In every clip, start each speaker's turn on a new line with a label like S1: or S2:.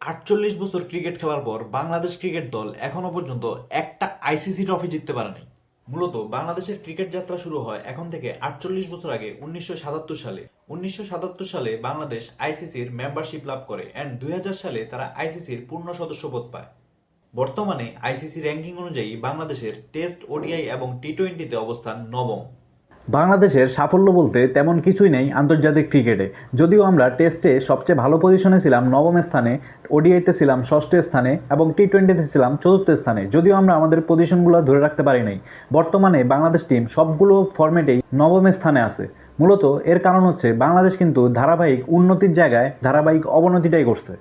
S1: আটচল্লিশ বছর ক্রিকেট খেলার পর বাংলাদেশ ক্রিকেট দল এখনও পর্যন্ত একটা আইসিসি ট্রফি জিততে পারে নাই মূলত বাংলাদেশের ক্রিকেট যাত্রা শুরু হয় এখন থেকে আটচল্লিশ বছর আগে, উনিশশো সাতাত্তর সালে। উনিশশো সাতাত্তর সালে বাংলাদেশ আইসিসির মেম্বারশিপ লাভ করে অ্যান্ড দুই হাজার সালে তারা আইসিসির পূর্ণ সদস্যপদ পায়। বর্তমানে আইসিসি র্যাঙ্কিং অনুযায়ী বাংলাদেশের টেস্ট ওডিআই এবং টি টোয়েন্টিতে অবস্থান নবম।
S2: বাংলাদেশের সাফল্য বলতে তেমন কিছুই নেই আন্তর্জাতিক ক্রিকেটে। যদিও আমরা টেস্টে সবচেয়ে ভালো পজিশনে ছিলাম, নবম স্থানে, ওডিআইতে ছিলাম, ষষ্ঠ স্থানে এবং টি টোয়েন্টিতে ছিলাম, চতুর্থ স্থানে। যদিও আমরা আমাদের পজিশনগুলো ধরে রাখতে পারি নাই। বর্তমানে বাংলাদেশ টিম সবগুলো ফর্মেটেই নবম স্থানে আছে। মূলত এর কারণ হচ্ছে বাংলাদেশ কিন্তু ধারাবাহিক উন্নতির জায়গায় ধারাবাহিক অবনতিটাই করছে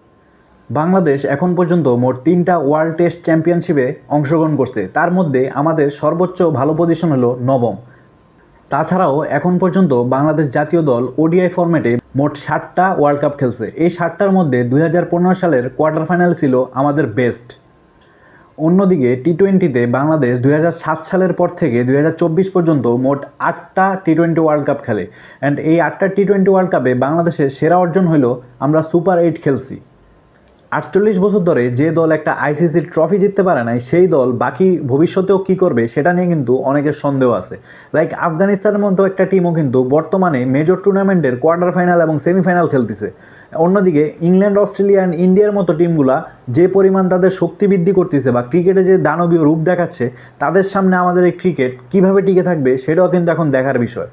S2: বাংলাদেশ এখন পর্যন্ত মোট তিনটা ওয়ার্ল্ড টেস্ট চ্যাম্পিয়নশিপে অংশগ্রহণ করছে। তার মধ্যে আমাদের সর্বোচ্চ ভালো পজিশন হলো নবম। তাছাড়াও এখন পর্যন্ত বাংলাদেশ জাতীয় দল ওডিআই ফরম্যাটে মোট ষাটটা ওয়ার্ল্ড কাপ খেলছে। এই ষাটটার মধ্যে দুই হাজার পনেরো সালের কোয়ার্টার ফাইনাল ছিল আমাদের বেস্ট। অন্যদিকে টি টোয়েন্টিতে বাংলাদেশ দু হাজার সাত সালের পর থেকে দুই হাজার চব্বিশ পর্যন্ত মোট আটটা টি টোয়েন্টি ওয়ার্ল্ড কাপ খেলে। অ্যান্ড এই আটটা টি টোয়েন্টি ওয়ার্ল্ড কাপে বাংলাদেশের সেরা অর্জন হলো আমরা সুপার এইট খেলছি। আটচল্লিশ বছর ধরে যে দল একটা আইসিসির ট্রফি জিততে পারে নাই, সেই দল বাকি ভবিষ্যতেও কি করবে সেটা নিয়ে কিন্তু অনেকের সন্দেহ আছে। লাইক আফগানিস্তানের মতো একটা টিমও কিন্তু বর্তমানে মেজর টুর্নামেন্টের কোয়ার্টার ফাইনাল এবং সেমিফাইনাল খেলতেছে। অন্যদিকে ইংল্যান্ড, অস্ট্রেলিয়া অ্যান্ড ইন্ডিয়ার মতো টিমগুলা যে পরিমাণ তাদের শক্তি বৃদ্ধি করতেছে বা ক্রিকেটে যে দানবীয় রূপ দেখাচ্ছে, তাদের সামনে আমাদের এই ক্রিকেট কীভাবে টিকে থাকবে সেটাও কিন্তু এখন দেখার বিষয়।